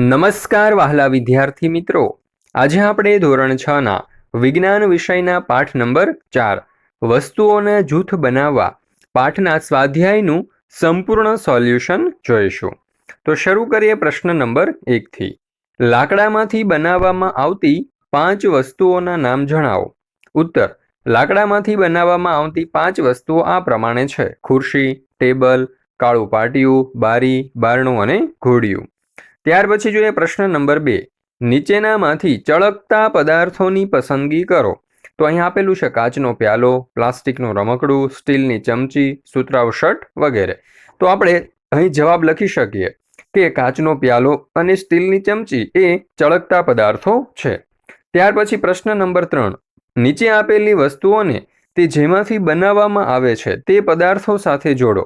નમસ્કાર વહાલા વિદ્યાર્થી મિત્રો. આજે આપણે ધોરણ છ ના વિજ્ઞાન વિષયના પાઠ નંબર ચાર, વસ્તુઓના જૂથ બનાવવા પાઠના સ્વાધ્યાયનું સંપૂર્ણ સોલ્યુશન જોઈશું. તો શરૂ કરીએ પ્રશ્ન નંબર એકથી લાકડામાંથી બનાવવામાં આવતી પાંચ વસ્તુઓના નામ જણાવો. ઉત્તર, લાકડામાંથી બનાવવામાં આવતી પાંચ વસ્તુઓ આ પ્રમાણે છે. ખુરશી, ટેબલ, કાળું પાટિયું, બારી, બારણું અને ઘોડિયું. ત્યાર પછી જોઈએ પ્રશ્ન નંબર બે. નીચેનામાંથી ચળકતા પદાર્થોની પસંદગી કરો. તો અહીં આપેલું છે કાચનો પ્યાલો, પ્લાસ્ટિકનું રમકડું, સ્ટીલની ચમચી, સુતરાઉ શર્ટ વગેરે. તો આપણે અહીં જવાબ લખી શકીએ કે કાચનો પ્યાલો અને સ્ટીલની ચમચી એ ચળકતા પદાર્થો છે. ત્યાર પછી પ્રશ્ન નંબર ત્રણ. નીચે આપેલી વસ્તુઓને તે જેમાંથી બનાવવામાં આવે છે તે પદાર્થો સાથે જોડો.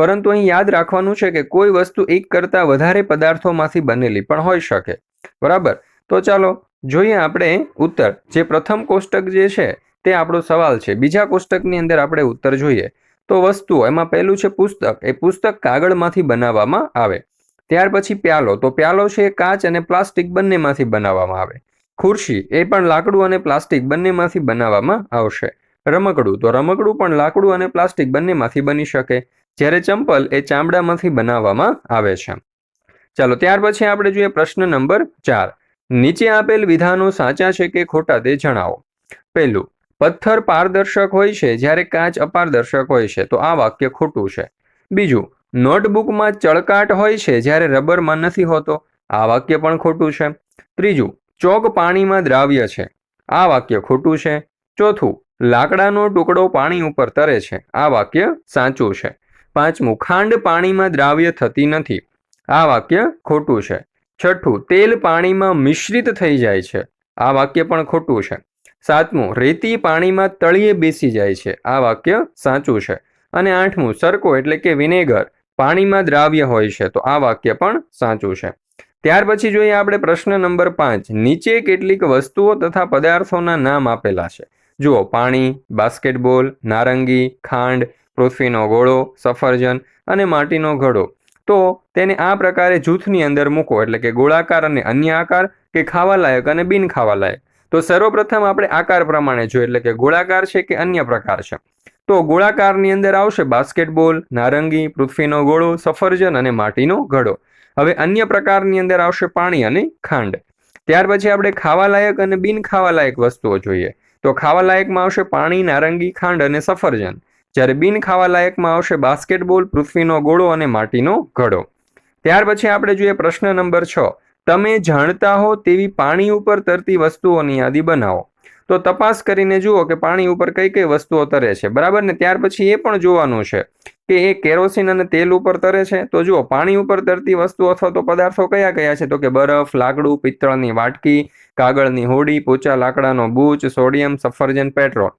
પરંતુ અહીં યાદ રાખવાનું છે કે કોઈ વસ્તુ એક કરતાં વધારે પદાર્થોમાંથી બનેલી પણ હોઈ શકે. બરાબર? તો ચાલો, જોઈએ આપણે ઉત્તર. જે પ્રથમ કોષ્ટક જે છે, તે આપણો સવાલ છે. બીજા કોષ્ટકની અંદર આપણે ઉત્તર જોઈએ. તો વસ્તુઓ, એમાં પહેલું છે પુસ્તક. એ પુસ્તક કાગળમાંથી બનાવવામાં આવે. ત્યાર પછી પ્યાલો. તો પ્યાલો છે એ કાચ અને પ્લાસ્ટિક બંનેમાંથી બનાવવામાં આવે. ખુરશી, એ પણ લાકડું અને પ્લાસ્ટિક બંનેમાંથી બનાવવામાં આવશે. રમકડું. તો રમકડું પણ લાકડું અને પ્લાસ્ટિક બંનેમાંથી બની શકે. જ્યારે ચંપલ એ ચામડામાંથી બનાવવામાં આવે છે. ચાલો, ત્યાર પછી આપણે જોઈએ પ્રશ્ન નંબર ચાર. નીચે આપેલ વિધાનો સાચા છે કે ખોટા તે જણાવો. પહેલું, પથ્થર પારદર્શક હોય છે જ્યારે કાચ અપારદર્શક હોય છે, તો આ વાક્ય ખોટું છે. બીજું, નોટબુકમાં ચળકાટ હોય છે જ્યારે રબરમાં નથી હોતો, આ વાક્ય પણ ખોટું છે. ત્રીજું, ચોક પાણીમાં દ્રાવ્ય છે, આ વાક્ય ખોટું છે. ચોથું, લાકડાનો ટુકડો પાણી ઉપર તરે છે, આ વાક્ય સાચું છે. પાંચમું, ખાંડ પાણીમાં દ્રાવ્ય થતી નથી. આ વાક્ય ખોટું છે. છઠ્ઠું, તેલ પાણીમાં મિશ્રિત થઈ જાય છે. આ વાક્ય પણ ખોટું છે. સાતમું, રેતી પાણીમાં તળિયે બેસી જાય છે. આ વાક્ય સાચું છે. અને આઠમું સરકો એટલે કે વિનેગર પાણીમાં દ્રાવ્ય હોય છે. તો આ વાક્ય પણ સાચું છે. ત્યાર પછી જોઈએ આપણે પ્રશ્ન નંબર પાંચ. નીચે કેટલીક વસ્તુઓ તથા પદાર્થોના નામ આપેલા છે. જુઓ, પાણી, બાસ્કેટબોલ, નારંગી, ખાંડ પૃથ્વીનો ગોળો, સફરજન અને માટીનો ઘડો. તો તેને આ પ્રકારે જૂથની અંદર મૂકો, એટલે કે ગોળાકાર અને અન્ય આકાર, કે ખાવાલાયક અને બિન ખાવાલાયક. તો સર્વપ્રથમ આપણે આકાર પ્રમાણે જોઈએ, એટલે કે ગોળાકાર છે કે અન્ય પ્રકાર છે. તો ગોળાકારની અંદર આવશે બાસ્કેટબોલ, નારંગી, પૃથ્વીનો ગોળો, સફરજન અને માટીનો ઘડો. હવે અન્ય પ્રકારની અંદર આવશે પાણી અને ખાંડ. ત્યાર પછી આપણે ખાવાલાયક અને બિન ખાવાલાયક વસ્તુઓ જોઈએ. તો ખાવાલાયકમાં આવશે પાણી, નારંગી, ખાંડ અને સફરજન. જ્યારે બિન ખાવા લાયકમાં આવશે બાસ્કેટબોલ, પૃથ્વીનો ગોળો અને માટીનો ઘડો. ત્યાર પછી આપણે જોઈએ પ્રશ્ન નંબર છ. તમે જાણતા હો તેવી પાણી ઉપર તરતી વસ્તુઓની યાદી બનાવો. તો તપાસ કરીને જુઓ કે પાણી ઉપર કઈ કઈ વસ્તુઓ તરે છે. બરાબર ને? ત્યાર પછી એ પણ જોવાનું છે કે એ કેરોસીન અને તેલ ઉપર તરે છે. તો જુઓ, પાણી ઉપર તરતી વસ્તુ અથવા તો પદાર્થો કયા કયા છે? તો કે બરફ, લાકડું, પિત્તળની વાટકી, કાગળની હોડી, પોચા લાકડાનો બૂચ, સોડિયમ, સફરજન, પેટ્રોલ.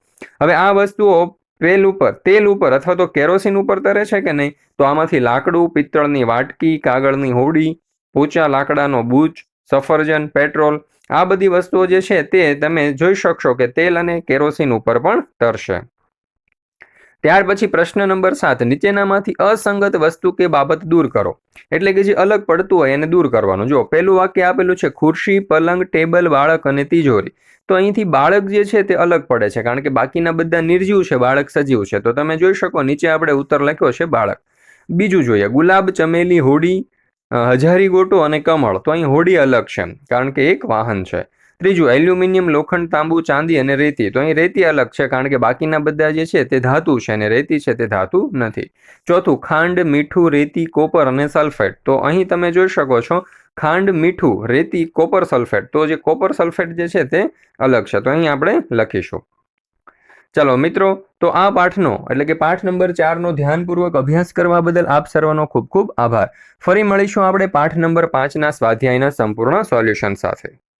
હવે આ વસ્તુઓ તેલ ઉપર તેલ ઉપર અથવા તો કેરોસીન ઉપર તરે છે કે નહીં? તો આમાંથી લાકડું, પિત્તળની વાટકી, કાગળની હોડી, પોચા લાકડાનો બૂચ, સફરજન, પેટ્રોલ, આ બધી વસ્તુઓ જે છે તે તમે જોઈ શકશો કે તેલ અને કેરોસીન ઉપર પણ તરશે. ત્યાર પછી પ્રશ્ન નંબર સાત, નીચેનામાંથી અસંગત વસ્તુ કે બાબત દૂર કરો. એટલે કે જે અલગ પડતું હોય એને દૂર કરવાનું. જો પહેલું વાક્ય આપેલું છે, ખુરશી, પલંગ, ટેબલ, બાળક અને તિજોરી. તો અહીંથી બાળક જે છે તે અલગ પડે છે, કારણ કે બાકીના બધા નિર્જીવ છે, બાળક સજીવ છે. તો તમે જોઈ શકો, નીચે આપણે ઉત્તર લખ્યો છે, બાળક. બીજું જોઈએ, ગુલાબ, ચમેલી, હોડી હજારી ગોટો અને કમળ. તો અહીં હોડી અલગ છે કારણ કે એક વાહન છે. ત્રીજું એલ્યુમિનિયમ લોખંડ, તાંબુ, ચાંદી અને રેતી. તો અહીં રેતી અલગ છે, કારણ કે બાકીના બધા જે છે તે ધાતુ છે અને રેતી છે તે ધાતુ નથી. ચોથું, ખાંડ, મીઠું, રેતી, કોપર અને સલ્ફેટ. તો અહીં તમે જોઈ શકો છો, ખાંડ, મીઠું, રેતી, કોપર, સલ્ફેટ. તો જે કોપર, સલ્ફેટ જે છે તે અલગ છે. તો અહીં આપણે લખીશું. ચલો મિત્રો, તો આ પાઠનો, એટલે કે પાઠ નંબર ચારનો ધ્યાનપૂર્વક અભ્યાસ કરવા બદલ આપ સર્વનો ખૂબ ખૂબ આભાર. ફરી મળીશું આપણે પાઠ નંબર પાંચના સ્વાધ્યાયના સંપૂર્ણ સોલ્યુશન સાથે.